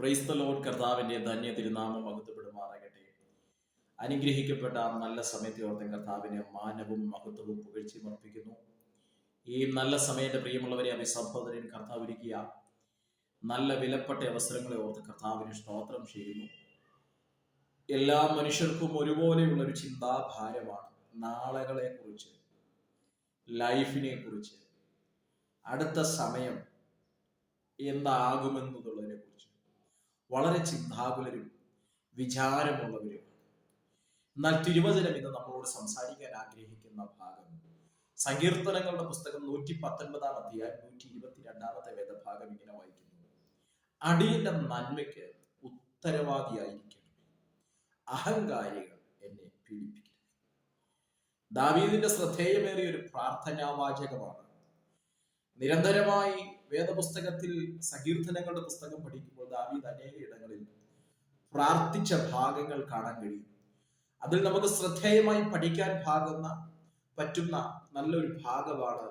ക്രൈസ്തലോൻ കർത്താവിന്റെ ധന്യ തിരുനാമം മഹത്വപ്പെടുമാറാകട്ടെ. അനുഗ്രഹിക്കപ്പെട്ട നല്ല സമയത്തെ ഓർത്ത് കർത്താവിന് മാനവും മഹത്വവും പുകഴ്ചയും അർപ്പിക്കുന്നു. ഈ നല്ല സമയത്തെ പ്രിയമുള്ളവരെ അഭിസംബോധനയിൽ കർത്താവ് ഒരുക്കിയ നല്ല വിലപ്പെട്ട അവസരങ്ങളെ ഓർത്ത് കർത്താവിന് സ്തോത്രം ചെയ്യുന്നു. എല്ലാ മനുഷ്യർക്കും ഒരുപോലെയുള്ള ഒരു ചിന്താഭാരമാണ് നാളകളെ കുറിച്ച് ലൈഫിനെ കുറിച്ച് അടുത്ത സമയം എന്താകുമെന്നതുള്ളതിനെ കുറിച്ച് വളരെ ചിന്താകുലരും വിചാരമുള്ളവരും. എന്നാൽ തിരുവചനം ഇന്ന് നമ്മളോട് സംസാരിക്കാൻ ആഗ്രഹിക്കുന്ന ഭാഗം സങ്കീർത്തനങ്ങളുടെ പുസ്തകം നൂറ്റി പത്തൊൻപതാം അധ്യായം നൂറ്റി ഇരുപത്തിരണ്ടാമത്തെ വേദഭാഗം ഇങ്ങനെ വായിക്കുന്നു. അടിയന്റെ നന്മയ്ക്ക് ഉത്തരവാദിയായിരിക്കണം അഹങ്കാരികൾ എന്നെ പീഡിപ്പിക്കരുത്. ദാവീദിന്റെ ശ്രദ്ധേയമേറിയ ഒരു പ്രാർത്ഥനാവാചകമാണ് നിരന്തരമായി വേദപുസ്തകത്തിൽ സങ്കീർത്തനങ്ങളുടെ പുസ്തകം പഠിക്കുമ്പോൾ ദാവീദ് അനേക ഇടങ്ങളിൽ പ്രാർത്ഥിച്ച ഭാഗങ്ങൾ കാണാൻ കഴിയും. അതിൽ നമുക്ക് ശ്രദ്ധേയമായി പഠിക്കാൻ ഭാഗുന്ന പറ്റുന്ന നല്ലൊരു ഭാഗമാണ്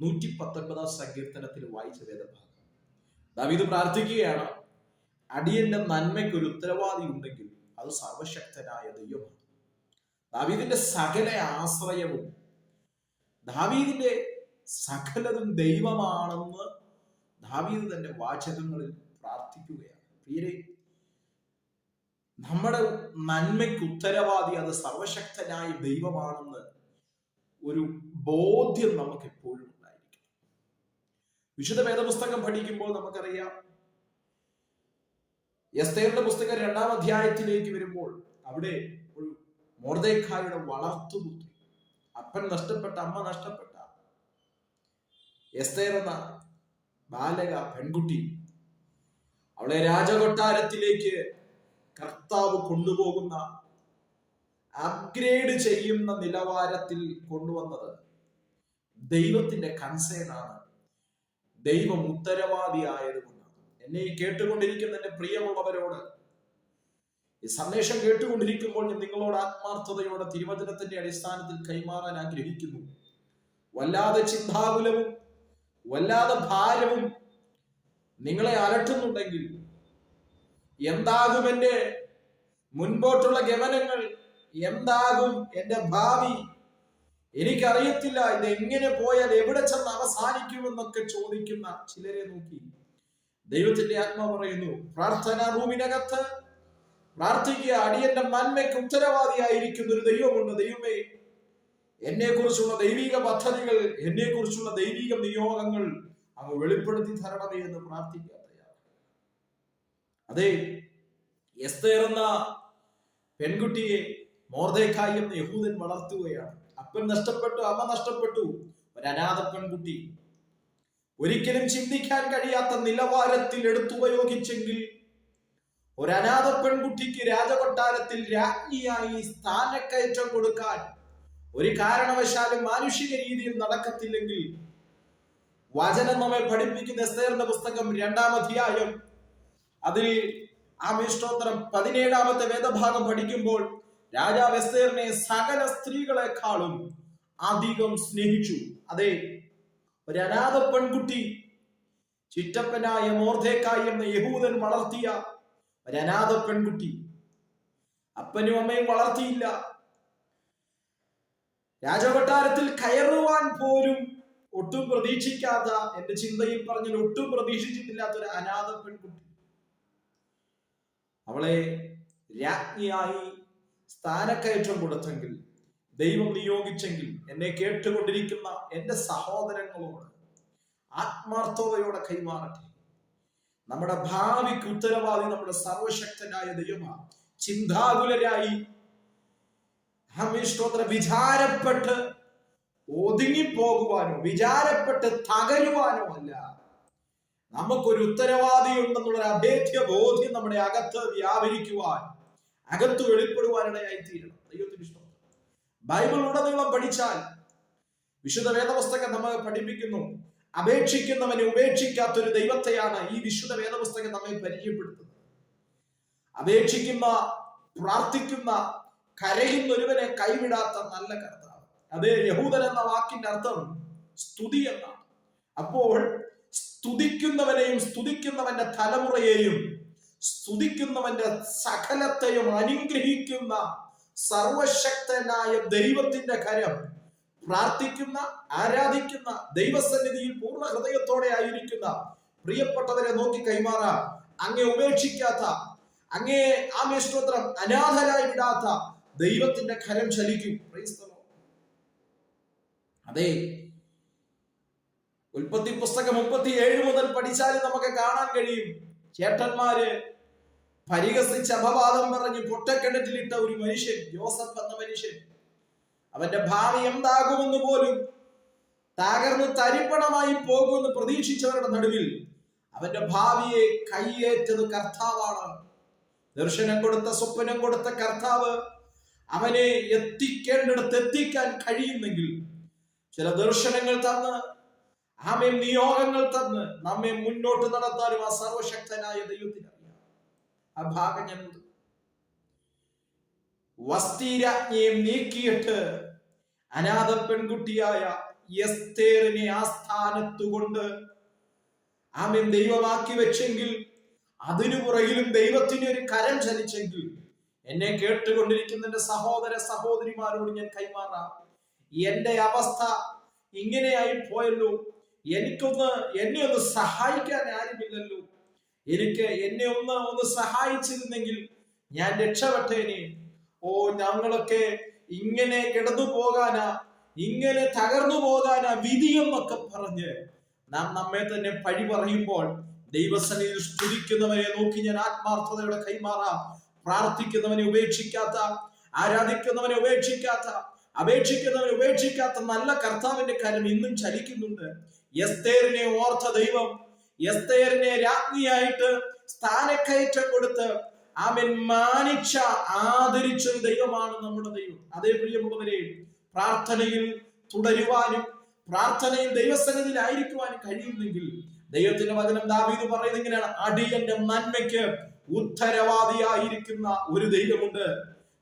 നൂറ്റി പത്തൊൻപതാം സങ്കീർത്തനത്തിൽ വായിച്ച വേദഭാഗം. ദാവീദ് പ്രാർത്ഥിക്കുകയാണ് അടിയന്റെ നന്മയ്ക്ക് ഒരു ഉത്തരവാദി ഉണ്ടെങ്കിൽ അത് സർവശക്തനായ ദൈവമാണ്. ദാവീദിന്റെ സകല ആശ്രയവും ദാവീദിന്റെ സകലതും ദൈവമാണെന്ന് ദാവീദ് തന്റെ വാചകങ്ങളിൽ പ്രാർത്ഥിക്കുകയാണ്. പ്രിയരെ നമ്മുടെ നന്മയ്ക്ക് ഉത്തരവാദി അത് സർവശക്തനായ ദൈവമാണെന്ന് ഒരു ബോധ്യം നമുക്ക് എപ്പോഴും ഉണ്ടായിരിക്കും വിശുദ്ധ വേദപുസ്തകം പഠിക്കുമ്പോൾ നമുക്കറിയാം എസ്തേറിന്റെ പുസ്തകം രണ്ടാം അധ്യായത്തിലേക്ക് വരുമ്പോൾ അവിടെ ഒരു മോർദേഖായുടെ വളർത്തുപുത്രി അപ്പൻ നഷ്ടപ്പെട്ട അമ്മ നഷ്ടപ്പെട്ട എസ്തേർ എന്ന ബാലക പെൺകുട്ടി അവളെ രാജകൊട്ടാരത്തിലേക്ക് കർത്താവ് കൊണ്ടുപോകുന്ന അപ്ഗ്രേഡ് ചെയ്യുന്ന നിലവാരത്തിൽ കൊണ്ടുവന്നത് ദൈവത്തിന്റെ കൺസേൺ ആണ്. ദൈവം ഉത്തരവാദിയായതുകൊണ്ടാണ് എന്നെ കേട്ടുകൊണ്ടിരിക്കുന്ന എന്റെ പ്രിയമുള്ളവരോട് ഈ സന്ദേശം കേട്ടുകൊണ്ടിരിക്കുമ്പോൾ ഞാൻ നിങ്ങളോട് ആത്മാർത്ഥതയോടെ തിരുവചനത്തിന്റെ അടിസ്ഥാനത്തിൽ കൈമാറാൻ ആഗ്രഹിക്കുന്നു. വല്ലാതെ ചിന്താകുലവും വല്ലാതെ ഭാരവും നിങ്ങളെ അലട്ടുന്നുണ്ടെങ്കിൽ എന്താകും എന്റെ മുൻപോട്ടുള്ള ഗമനങ്ങൾ? എന്താകും എന്റെ ഭാവി? എനിക്കറിയത്തില്ല ഇത് എങ്ങനെ പോയാൽ എവിടെ ചെന്ന് അവസാനിക്കുമെന്നൊക്കെ ചോദിക്കുന്ന ചിലരെ നോക്കി ദൈവത്തിന്റെ ആത്മ പറയുന്നു പ്രാർത്ഥന റൂമിനകത്ത് പ്രാർത്ഥിക്കുക. അടിയന്റെ നന്മയ്ക്ക് ഉത്തരവാദിയായിരിക്കുന്ന ഒരു ദൈവമുണ്ട് ദൈവമേ. എന്നെ കുറിച്ചുള്ള ദൈവിക പദ്ധതികൾ എന്നെക്കുറിച്ചുള്ള ദൈവിക നിയോഗങ്ങൾ അങ്ങ് വെളിപ്പെടുത്തി തരണമേ എന്ന് പ്രാർത്ഥിക്കുകയാണ് അതെ എസ്തേർ എന്ന പെൺകുട്ടിയെ മോർദേക്കായി എന്ന യഹൂദൻ വളർത്തുകയാണ്. അപ്പൻ നഷ്ടപ്പെട്ടു അമ്മ നഷ്ടപ്പെട്ടു. ഒരു അനാഥ പെൺകുട്ടി ഒരിക്കലും ചിന്തിക്കാൻ കഴിയാത്ത നിലവാരത്തിൽ എടുത്തുപയോഗിച്ചെങ്കിൽ ഒരു അനാഥ പെൺകുട്ടിക്ക് രാജകൊട്ടാരത്തിൽ രാജ്ഞിയായി സ്ഥാനക്കയറ്റം കൊടുക്കാൻ ഒരു കാരണവശാലും മാനുഷിക രീതിയിൽ നടക്കത്തില്ലെങ്കിൽ വചനം നമ്മെ പഠിപ്പിക്കുന്ന എസ്തേറിന്റെ പുസ്തകം രണ്ടാം അധ്യായം അതിൽ ആ മിഷ്ടോത്തരം പതിനേഴാമത്തെ വേദഭാഗം പഠിക്കുമ്പോൾ രാജാവ് എസ്തേറിനെ സകല സ്ത്രീകളെക്കാളും അധികം സ്നേഹിച്ചു. അതെ ഒരു അനാഥ പെൺകുട്ടി ചിറ്റപ്പനായ മോർധേക്കായി എന്ന യഹൂദൻ വളർത്തിയ ഒരു അനാഥ പെൺകുട്ടി. അപ്പനും അമ്മയും വളർത്തിയില്ല. രാജകൊട്ടാരത്തിൽ കയറുവാൻ പോലും ഒട്ടും പ്രതീക്ഷിക്കാത്ത എന്റെ ചിന്തയിൽ പറഞ്ഞാൽ ഒട്ടും പ്രതീക്ഷിച്ചിട്ടില്ലാത്ത ഒരു അനാഥ പെൺകുട്ടി. അവളെ രാജ്ഞിയായി സ്ഥാനക്കയറ്റം കൊടുത്തെങ്കിൽ ദൈവം നിയോഗിച്ചെങ്കിൽ എന്നെ കേട്ടുകൊണ്ടിരിക്കുന്ന എന്റെ സഹോദരങ്ങളോട് ആത്മാർത്ഥതയോടെ കൈമാറട്ടെ. നമ്മുടെ ഭാവിക്ക് ഉത്തരവാദി നമ്മുടെ സർവശക്തനായ ദൈവമാണ്. ചിന്താകുലരായി ഹമീഷ്ടോത്ര വിചാരപ്പെട്ട് ഒതുങ്ങിപ്പോകുവാനോ വിചാരപ്പെട്ട് തകരുവാനോ അല്ല. നമുക്കൊരു ഉത്തരവാദി ഉണ്ടെന്നുള്ള അഭേദ്യ ബോധ്യം നമ്മുടെ അകത്ത് വ്യാപരിക്കുവാൻ അകത്ത് വെളിപ്പെടുവാനിടയായി തീരണം ദൈവത്തിന് ഇഷ്ടം ബൈബിൾ ഉടനീളം പഠിച്ചാൽ വിശുദ്ധ വേദപുസ്തകം നമ്മെ പഠിപ്പിക്കുന്നു അപേക്ഷിക്കുന്നവനെ ഉപേക്ഷിക്കാത്ത ഒരു ദൈവത്തെയാണ് ഈ വിശുദ്ധ വേദപുസ്തകം നമ്മെ പരിചയപ്പെടുത്തുന്നത്. അപേക്ഷിക്കുന്ന പ്രാർത്ഥിക്കുന്ന കരയുന്ന ഒരുവനെ കൈവിടാത്ത നല്ല കർത്താവ്. അതേ യഹൂദൻ എന്ന വാക്കിന്റെ അർത്ഥം സ്തുതി എന്നാണ്. അപ്പോൾ സ്തുതിക്കുന്നവനെയും സ്തുതിക്കുന്നവന്റെ തലമുറയെയും സ്തുതിക്കുന്നവന്റെ സകലത്തെയും അനുഗ്രഹിക്കുന്ന സർവശക്തനായ ദൈവത്തിന്റെ കരം പ്രാർത്ഥിക്കുന്ന ആരാധിക്കുന്ന ദൈവസന്നിധിയിൽ പൂർണ ഹൃദയത്തോടെ ആയിരിക്കുന്ന പ്രിയപ്പെട്ടവരെ നോക്കി കൈമാറാം. അങ്ങേ ഉപേക്ഷിക്കാത്ത അങ്ങേ ആമേ സ്തോത്രം അനാഥരായി വിടാത്ത ദൈവത്തിന്റെ കരം ചലിക്കും. അതെ. ഉൽപ്പത്തി പുസ്തകം മുപ്പത്തി ഏഴ് മുതൽ പഠിച്ചാൽ നമുക്ക് കാണാൻ കഴിയും. ചേട്ടന്മാര് പരിഹസിച്ച് അപവാദം പറഞ്ഞ് പൊട്ടക്കിണറ്റിലിട്ട ഒരു മനുഷ്യൻ ജോസഫ് എന്ന മനുഷ്യൻ. അവന്റെ ഭാവി എന്താകുമെന്ന് പോലും തകർന്ന് തരിപ്പണമായി പോകുമെന്ന് പ്രതീക്ഷിച്ചവരുടെ നടുവിൽ അവന്റെ ഭാവിയെ കൈയേറ്റത് കർത്താവാണ്. ദർശനം കൊടുത്ത സ്വപ്നം കൊടുത്ത കർത്താവ് അവനെ എത്തിക്കേണ്ടിടത്ത് എത്തിക്കാൻ കഴിയുന്നെങ്കിൽ ചില ദർശനങ്ങൾ തന്ന് ആമേ നിയോഗങ്ങൾ തന്ന് നമ്മെ മുന്നോട്ട് നടത്താനും ആ സർവശക്തനായ ദൈവത്തിന് അറിയാം. ആ ഭാഗം ഞാൻ വസ്തിരാജ്ഞയെ നീക്കിയിട്ട് അനാഥ പെൺകുട്ടിയായ എസ്തേറിനെ ആ കൊണ്ട് ആമേൻ ദൈവമാക്കി വെച്ചെങ്കിൽ അതിനു പുറകിലും ദൈവത്തിന് ഒരു കരം ചലിച്ചെങ്കിൽ എന്നെ കേട്ടുകൊണ്ടിരിക്കുന്ന എന്റെ സഹോദര സഹോദരിമാരോട് ഞാൻ കൈമാറാം. എന്റെ അവസ്ഥ ഇങ്ങനെയായി പോയല്ലോ. എനിക്കൊന്ന് എന്നെ ഒന്ന് സഹായിക്കാൻ ആരുമില്ലല്ലോ. എനിക്ക് എന്നെ ഒന്ന് ഒന്ന് സഹായിച്ചിരുന്നെങ്കിൽ ഞാൻ രക്ഷപ്പെട്ടേനെ. ഓ ഞങ്ങളൊക്കെ ഇങ്ങനെ കിടന്നു പോകാനാ ഇങ്ങനെ തകർന്നു പോകാനാ വിധിയെന്നൊക്കെ പറഞ്ഞ് നാം നമ്മെ തന്നെ പഴി പറയുമ്പോൾ ദൈവസന്നിധിയിൽ സ്തുതിക്കുന്നവരെ നോക്കി ഞാൻ ആത്മാർത്ഥതയുടെ കൈമാറാം. പ്രാർത്ഥിക്കുന്നവനെ ഉപേക്ഷിക്കാത്ത ആരാധിക്കുന്നവനെ ഉപേക്ഷിക്കാത്ത അപേക്ഷിക്കുന്നവനെ ഉപേക്ഷിക്കാത്ത നല്ല കർത്താവിന്റെ കാര്യം ഇന്നും ചലിക്കുന്നുണ്ട്. എസ്തേറിനെ ഓർത്ത ദൈവം എസ്തേറിനെ രാജ്ഞിയായിട്ട് സ്ഥാനക്കയറ്റം കൊടുത്ത് അവൻ മാനിച്ച ആദരിച്ച ദൈവമാണ് നമ്മുടെ ദൈവം. അതേ പ്രിയമുള്ളവരെ പ്രാർത്ഥനയിൽ തുടരുവാനും പ്രാർത്ഥനയിൽ ദൈവസന്നിധിയിൽ ആയിരിക്കുവാനും കഴിയുന്നെങ്കിൽ ദൈവത്തിന്റെ വചനം ദാവീദ് പറയുന്നത് ഇങ്ങനെയാണ്. അടിയന്റെ നന്മയ്ക്ക് ഉത്തരവാദിയായിരിക്കുന്ന ഒരു ദൈവമുണ്ട്.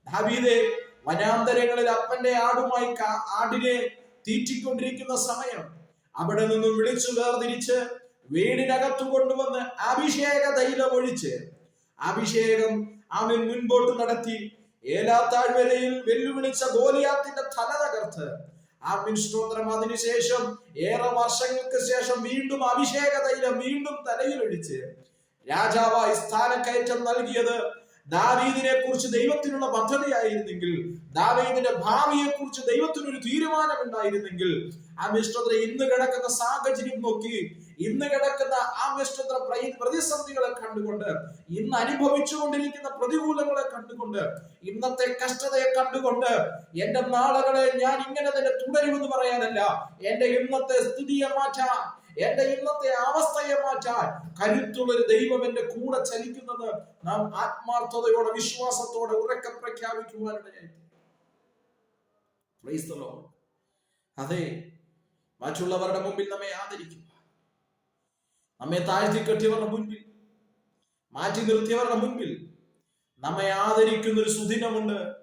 ദാവീദെ വനാന്തരങ്ങളിൽ അപ്പന്റെ ആടുമായി ആടിനെ തീറ്റിക്കൊണ്ടിരിക്കുന്ന സമയം അവിടെ നിന്നും വിളിച്ചു വേർതിരിച്ച് വീടിനകത്തു കൊണ്ടുവന്ന് അഭിഷേക തൈലം ഒഴിച്ച് അഭിഷേകം അവൻ മുൻപോട്ട് നടത്തി ഏലാത്താഴ്വരയിൽ വെല്ലുവിളിച്ച ഗോലിയാത്തിന്റെ തല തകർത്ത് ആമിൻ സ്തോത്രം. അതിനുശേഷം ഏറെ വർഷങ്ങൾക്ക് ശേഷം വീണ്ടും അഭിഷേക തൈലം വീണ്ടും തലയിലൊഴിച്ച് രാജാവായി സ്ഥാനക്കയറ്റം നൽകിയത് ദാവീദിനെ കുറിച്ച് ദൈവത്തിനുള്ള പദ്ധതിയായിരുന്നെങ്കിൽ ദാവീദിന്റെ ഭാവിയെ കുറിച്ച് ദൈവത്തിനൊരു തീരുമാനം ഉണ്ടായിരുന്നെങ്കിൽ ആ മിഷ്ടത്ര ഇന്ന് കിടക്കുന്ന സാഹചര്യം നോക്കി ഇന്ന് കിടക്കുന്ന ആ പ്രതിസന്ധികളെ കണ്ടുകൊണ്ട് ഇന്ന് അനുഭവിച്ചുകൊണ്ടിരിക്കുന്ന പ്രതികൂലങ്ങളെ കണ്ടുകൊണ്ട് ഇന്നത്തെ കഷ്ടതയെ കണ്ടുകൊണ്ട് എന്റെ നാളുകളെ ഞാൻ ഇങ്ങനെ തന്നെ തുടരുമെന്ന് പറയാനല്ല എന്റെ ഇന്നത്തെ സ്ഥിതിയെ മാറ്റാൻ എന്റെ ഇന്നത്തെ അവസ്ഥയെ മാറ്റാൻ കരുത്തുള്ള ഒരു ദൈവം എന്റെ കൂടെ ചലിക്കുന്നത് നാം ആത്മാർത്ഥതയോടെ വിശ്വാസത്തോടെ ഉറക്കെ പ്രഖ്യാപിക്കുവാനിടയായി. അതെ മറ്റുള്ളവരുടെ മുമ്പിൽ നമ്മെ ആദരിക്കുക. നമ്മെ താഴ്ത്തി കെട്ടിയവരുടെ മുൻപിൽ മാറ്റി നിർത്തിയവരുടെ മുൻപിൽ നമ്മെ ആദരിക്കുന്ന ഒരു സുദിനമുണ്ട്.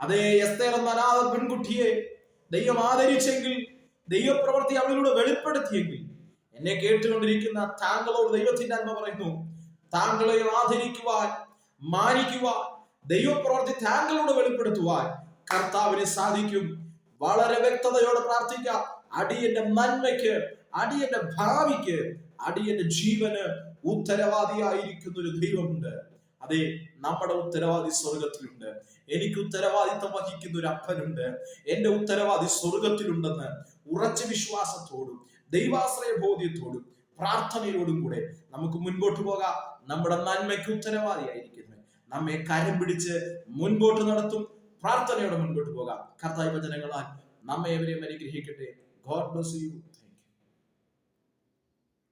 അതേ എസ്തേർ എന്ന അനാഥ പെൺകുട്ടിയെ ദൈവം ആദരിച്ചെങ്കിൽ ദൈവപ്രവൃത്തി അവളിലൂടെ വെളിപ്പെടുത്തിയെങ്കിൽ എന്നെ കേട്ടുകൊണ്ടിരിക്കുന്ന താങ്കളോട് ദൈവത്തിന്റെ അന്മ പറയുന്നു താങ്കളെ ആദരിക്കുവാൻ മാനിക്കുവാൻ ദൈവപ്രവൃത്തി താങ്കളോട് വെളിപ്പെടുത്തുവാൻ കർത്താവിന് സാധിക്കും. വളരെ വ്യക്തതയോടെ പ്രാർത്ഥിക്കാം അടിയന്റെ നന്മയ്ക്ക് അടിയന്റെ ഭാവിക്ക് അടിയന്റെ ജീവന് ഉത്തരവാദിയായിരിക്കുന്ന ഒരു ദൈവമുണ്ട്. അതെ നമ്മുടെ ഉത്തരവാദി സ്വർഗത്തിലുണ്ട് എനിക്ക് ഉത്തരവാദിത്തം വഹിക്കുന്ന ഒരു അപ്പനുണ്ട്. എന്റെ ഉത്തരവാദി സ്വർഗത്തിലുണ്ടെന്ന് ഉറച്ച വിശ്വാസത്തോടും ദൈവാശ്രയ ബോധ്യത്തോടും പ്രാർത്ഥനയോടും കൂടെ നമുക്ക് മുൻപോട്ട് പോകാം. നമ്മുടെ നന്മയ്ക്ക് ഉത്തരവാദിയായിരിക്കുന്നു. നമ്മെ കരം പിടിച്ച് മുൻപോട്ട് നടത്തും. പ്രാർത്ഥനയോടെ മുൻപോട്ട് പോകാം. കർത്താവ് ജനങ്ങളാൽ നമ്മെ എവരെയും അനുഗ്രഹിക്കട്ടെ. God bless you